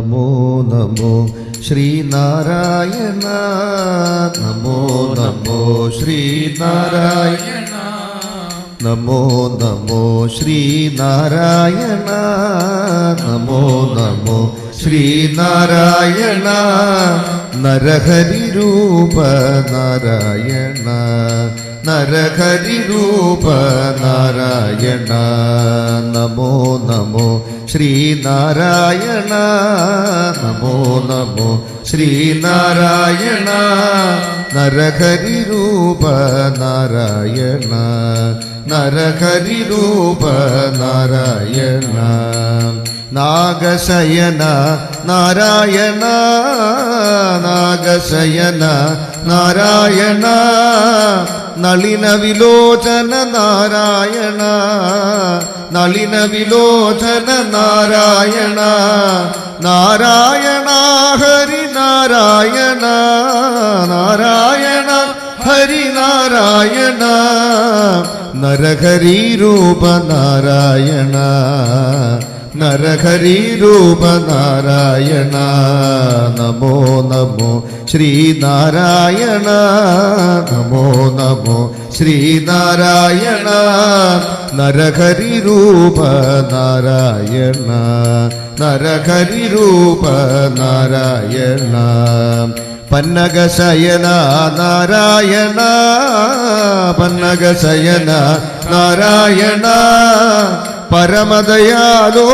നമോ നമോ ശ്രീനാരായണ നമോ നമോ ശ്രീനാരായണ നമോ നമോ ശ്രീനാരായണ നമോ നമോ ശ്രീനാരായണ നരഹരി രൂപ നാരായണ നരഹരി രൂപ നാരായണ നമോ നമോ ശ്രീനാരായണ നമോ നമോ ശ്രീനാരായണ നരഹരി രൂപ നാരായണ നരഹരി രൂപ നാരായണ നാഗശയന നാരായണ നാഗശയന നാരായണ നളിന വിലോചന നാരായണ നളിന വിലോചന നാരായണ നാരായണ ഹരി നാരായണ നാരായണ ഹരി നാരായണ നരഹരി രൂപ നാരായണ. നരഹരി രൂപ നാരായണ നമോ നമോ. ശ്രീനാരായണ. നമോ നമോ. ശ്രീനാരായണ. നാരായണ നരഹരി രൂപ നാരായണ. പന്നകശയന നാരായണ. പരമദയാലോ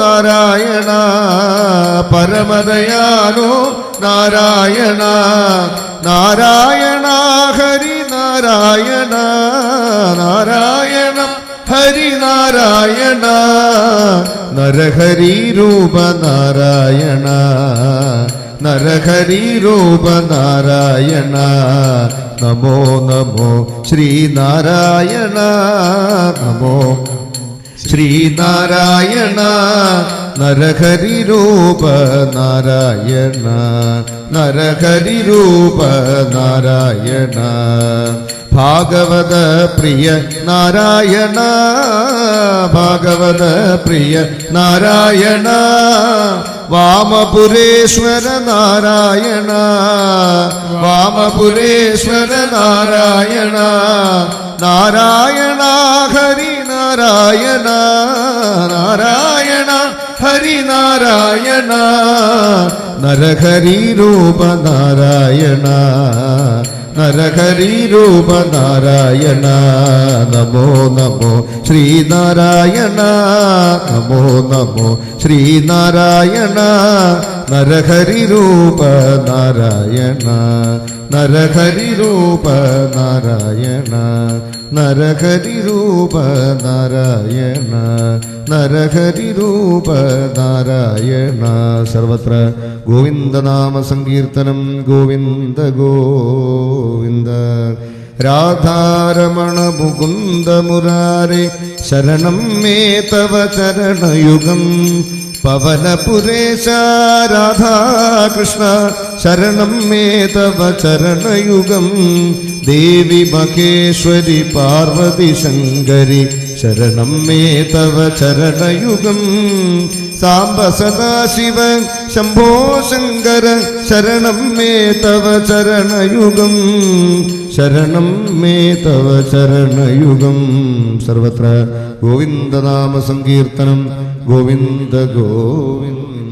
നാരായണ പരമദയാലോ നാരായണ നാരായണ ഹരി നാരായണ നാരായണ ഹരി നാരായണ നരഹരി രൂപ നാരായണ നരഹരി രൂപ നാരായണ നമോ നമോ ശ്രീനാരായണ നമോ ശ്രീനാരായണ നരഹരി രൂപ നാരായണ നരഹരി രൂപ നാരായണ ഭാഗവത പ്രിയ നാരായണ ഭാഗവത പ്രിയ നാരായണ വാമപുരേശ്വര നാരായണ വാമപുരേശ്വര നാരായണ നാരായണ നാരായണ നാരായണ ഹരിനാരായണ നരഹരി രൂപ നാരായണ നരഹരി രൂപ നാരായണ നമോ നമോ ശ്രീനാരായണ നമോ നമോ ശ്രീനാരായണ നരഹരി രൂപ നാരായണ നരഹരി രൂപ നാരായണ നരഹരി രൂപ നാരായണ നരഹരി രൂപ നാരായണ. സർവത്ര ഗോവിന്ദനാമ സങ്കീർത്തനം ഗോവിന്ദ ഗോവിന്ദ. രാധാരമണ മുകുന്ദ മുരാരെ ശരണം മേ തവ ചരണയുഗം പവനപുരേശ രാധാകൃഷ്ണ ശരണം മേ ചരണയുഗം. ദേവി മഹേശ്വരി പാർവതി ശങ്കരി ശരണം മേ ചരണയുഗം. സാംബ സദാശിവ ശംഭോ ശങ്കര ശരണം മേ തവ ചരണയുഗം. ശരണം മേ തവ ചരണയുഗം. സർവത്ര ഗോവിന്ദനാമ സങ്കീർത്തനം. ഗോവിന്ദ ഗോവിന്ദ